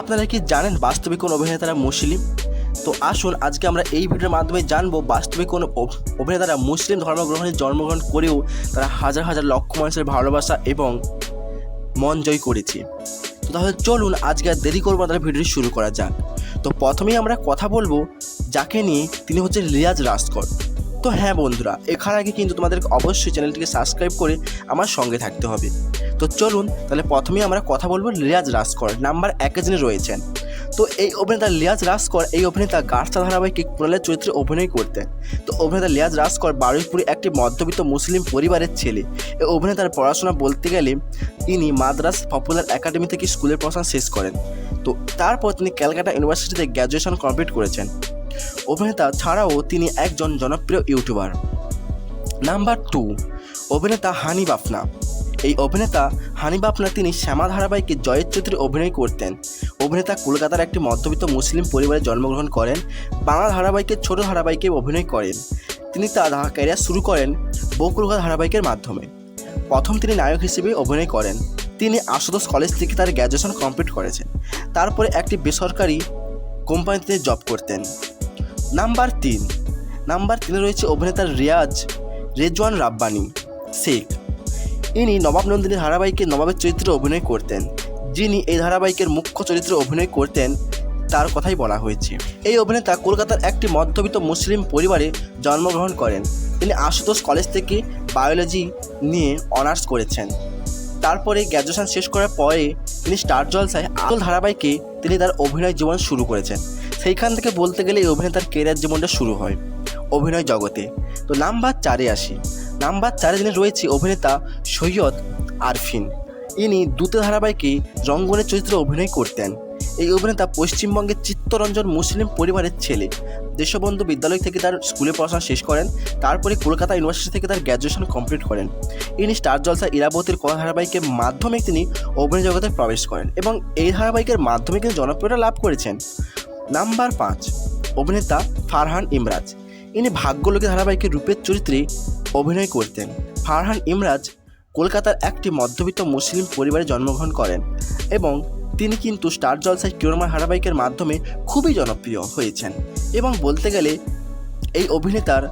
আপনারা কি জানেন বাস্তবে কোন অভিনেতারা মুসলিম? তো আসুন, আজকে আমরা এই ভিডিওর মাধ্যমে জানব বাস্তবে কোন অভিনেতারা মুসলিম ধর্মগ্রহণে জন্মগ্রহণ করেও তারা হাজার হাজার লক্ষ মানুষের ভালোবাসা এবং মন জয় করেছে। তো তাহলে চলুন, আজকে আর দেরি করব তাহলে ভিডিওটি শুরু করা যাক। তো প্রথমেই আমরা কথা বলব যাকে নিয়ে তিনি হচ্ছে রিয়াজ রাসকর তো হ্যাঁ বন্ধুরা, এখানে আগে কিন্তু তোমাদেরকে অবশ্যই চ্যানেলটিকে সাবস্ক্রাইব করে আমার সঙ্গে থাকতে হবে। তো চলুন তাহলে প্রথমেই আমরা কথা বলব রিয়াজ রাসকর নাম্বার একে যিনি রয়েছেন। তো এই অভিনেতা লিয়াজ রাসকর এই অভিনেতা গার্সা ধারাবাহিকে কুণালের চরিত্রে অভিনয় করতেন। তো অভিনেতা লিয়াজ রাসকর বারুইপুরে একটি মধ্যবিত্ত মুসলিম পরিবারের ছেলে। এই অভিনেতার পড়াশোনা বলতে গেলে তিনি মাদ্রাস পপুলার একাডেমি থেকে স্কুলের পড়াশোনা শেষ করেন। তো তারপর তিনি ক্যালকাটা ইউনিভার্সিটিতে গ্র্যাজুয়েশন কমপ্লিট করেছেন। অভিনেতা ছাড়াও তিনি একজন জনপ্রিয় ইউটিউবার। নাম্বার টু, অভিনেতা হানি বাফনা এই অভিনেতা হানি বাফনা তিনি শ্যামা ধারাবাহিকে জয়ের চরিত্রে অভিনয় করতেন। অভিনেতা কলকাতার একটি মধ্যবিত্ত মুসলিম পরিবারে জন্মগ্রহণ করেন, বাংলা ধারাবাহিকের ছোট ধারাবাহিকে অভিনয় করেন। তিনি তার ক্যারিয়ার শুরু করেন বকুলকা ধারাবাহিকের মাধ্যমে। প্রথম তিনি নায়ক হিসেবে অভিনয় করেন। তিনি আশুতোষ কলেজ থেকে তার গ্র্যাজুয়েশন কমপ্লিট করেছেন। তারপরে একটি বেসরকারি কোম্পানিতে জব করতেন। নাম্বার তিন। নাম্বার তিনে রয়েছে অভিনেতা রিয়াজ রেজওয়ান রাব্বানি, শেখ। ইনি নবাব নন্দিনী ধারাবাহিকে নবাবের চরিত্রে অভিনয় করতেন। যিনি এই ধারাবাহিকের মুখ্য চরিত্রে অভিনয় করতেন, তার কথাই বলা হয়েছে। এই অভিনেতা কলকাতার একটি মধ্যবিত্ত মুসলিম পরিবারে জন্মগ্রহণ করেন। তিনি আশুতোষ কলেজ থেকে বায়োলজি নিয়ে অনার্স করেছেন। তারপরে গ্র্যাজুয়েশন শেষ করার পরে তিনি স্টার জলসায় আসল ধারাবাহিকে তিনি তার অভিনয় জীবন শুরু করেছেন। সেইখান থেকে বলতে গেলে এই অভিনেতার কেরিয়ার জীবনটা শুরু হয় অভিনয় জগতে। তো নাম্বার চারে আসি। নাম্বার চারে যিনি রয়েছে অভিনেতা সৈয়দ আরফিন। ইনি দুটো ধারাবাহিকে রঙ্গনের চরিত্রে অভিনয় করতেন। এই অভিনেতা পশ্চিমবঙ্গের চিত্তরঞ্জন মুসলিম পরিবারের ছেলে। দেশবন্ধু বিদ্যালয় থেকে তার স্কুলে পড়াশোনা শেষ করেন, তারপরে কলকাতা ইউনিভার্সিটি থেকে তার গ্র্যাজুয়েশন কমপ্লিট করেন। ইনি স্টার জলসা ইরাবতীর কলা ধারাবাহিকের মাধ্যমে তিনি অভিনয় জগতে প্রবেশ করেন এবং এই ধারাবাহিকের মাধ্যমে তিনি জনপ্রিয়তা লাভ করেছেন। নাম্বার পাঁচ, অভিনেতা ফারহান ইমরাজ। ইনি ভাগ্যলোকী ধারাবাহিকের রূপের চরিত্রে অভিনয় করতেন। ফারহান ইমরাজ কলকাতার একটি মধ্যবিত্ত মুসলিম পরিবারে জন্মগ্রহণ করেন এবং তিনি কিন্তু স্টার জলসাই কিরমা ধারাবাহিকের মাধ্যমে খুবই জনপ্রিয় হয়েছেন। এবং বলতে গেলে এই অভিনেতার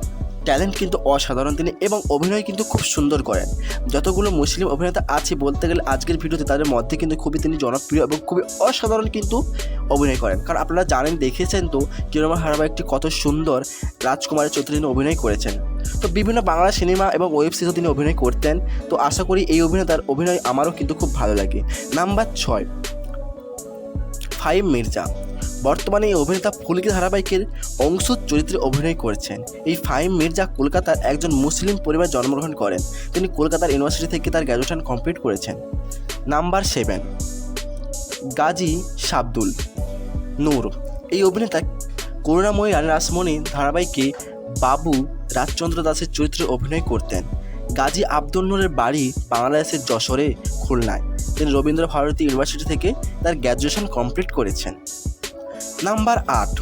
ট্যালেন্ট কিন্তু অসাধারণ তিনি এবং অভিনয় কিন্তু খুব সুন্দর করেন। যতগুলো মুসলিম অভিনেতা আছে বলতে গেলে আজকের ভিডিওতে তাদের মধ্যে কিন্তু খুবই তিনি জনপ্রিয় এবং খুবই অসাধারণ কিন্তু অভিনয় করেন। কারণ আপনারা জানেন, দেখেছেন তো কিরমা হারাবা একটি কত সুন্দর রাজকুমারের চরিত্রে তিনি অভিনয় করেছেন। তো বিভিন্ন বাংলা সিনেমা এবং ওয়েব সিরিজে তিনি অভিনয় করতেন। তো আশা করি এই অভিনেতার অভিনয় আমারও কিন্তু খুব ভালো লাগে। নাম্বার ছয় ফাইম মির্জা। বর্তমানে এই অভিনেতা ফুলকি ধারাবাহিকের অংশ চরিত্রে অভিনয় করেছেন। এই ফাইম মির্জা কলকাতার একজন মুসলিম পরিবার জন্মগ্রহণ করেন। তিনি কলকাতার ইউনিভার্সিটি থেকে তার গ্র্যাজুয়েশন কমপ্লিট করেছেন। Number seven, Gazi শাবদুল Noor. এই অভিনেতা করুণাময়ী রানী রাসমণি ধারাবাহিকে বাবু রাজচন্দ্র দাসের চরিত্রে অভিনয় করতেন। গাজী আব্দুল নূরের বাড়ি বাংলাদেশের যশোরে, খুলনায়। তিনি রবীন্দ্র ভারতী ইউনিভার্সিটি থেকে তার গ্র্যাজুয়েশন কমপ্লিট করেছেন। নাম্বার আট।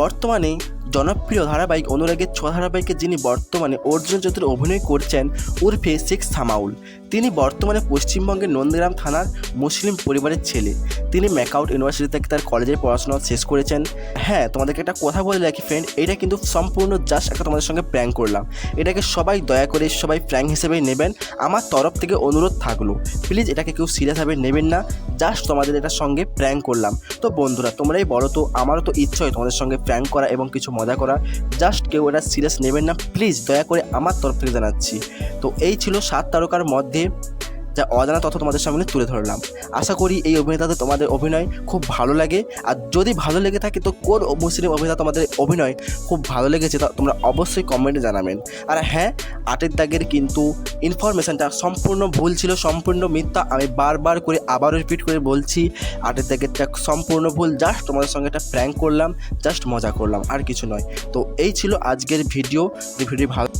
বর্তমানে জনপ্রিয় ধারাবাহিক অনুরাগের ছ ধারাবাহিকে যিনি বর্তমানে অর্জুন চৌধুরী অভিনয় করছেন, উর্ফে শেখ সামাউল। তিনি বর্তমানে পশ্চিমবঙ্গের নন্দীগ্রাম থানার মুসলিম পরিবারের ছেলে। তিনি ম্যাকাউট ইউনিভার্সিটি থেকে তার কলেজের পড়াশোনা শেষ করেছেন। হ্যাঁ তোমাদেরকে একটা কথা বলে রাখি ফ্রেন্ড এটা কিন্তু সম্পূর্ণ জাস্ট একটা তোমাদের সঙ্গে প্র্যাঙ্ক করলাম। এটাকে সবাই দয়া করে সবাই প্র্যাঙ্ক হিসেবেই নেবেন। আমার তরফ থেকে অনুরোধ থাকল প্লিজ এটাকে কেউ সিরিয়াসভাবে নেবেন না। জাস্ট তোমাদের এটার সঙ্গে প্র্যাঙ্ক করলাম। তো বন্ধুরা, তোমরাই বলো তো, আমারও তো ইচ্ছা হয় তোমাদের সঙ্গে প্র্যাঙ্ক করা এবং কিছু মজা করা। জাস্ট কেউ এটা সিরিয়াস নেবেন না প্লিজ দয়া করে আমার তরফ থেকে জানাচ্ছি। তো এই ছিল সাত তারকার মধ্যে যা অজানা তথ্য তোমাদের সামনে তুলে ধরলাম। আশা করি এই অভিনেতাদের তোমাদের অভিনয় খুব ভালো লাগে। আর যদি ভালো লেগে থাকে তো কোন মুসলিম অভিনেতা তোমাদের অভিনয় খুব ভালো লেগেছে তা তোমরা অবশ্যই কমেন্টে জানাবেন। আর হ্যাঁ আটের দাগের কিন্তু ইনফরমেশানটা সম্পূর্ণ ভুল ছিল, সম্পূর্ণ মিথ্যা। আমি বারবার করে আবারও রিপিট করে বলছি, আটের দাগেরটা সম্পূর্ণ ভুল। জাস্ট তোমাদের সঙ্গে একটা প্র্যাঙ্ক করলাম জাস্ট মজা করলাম, আর কিছু নয়। তো এই ছিল আজকের ভিডিও ভিডিও ভালো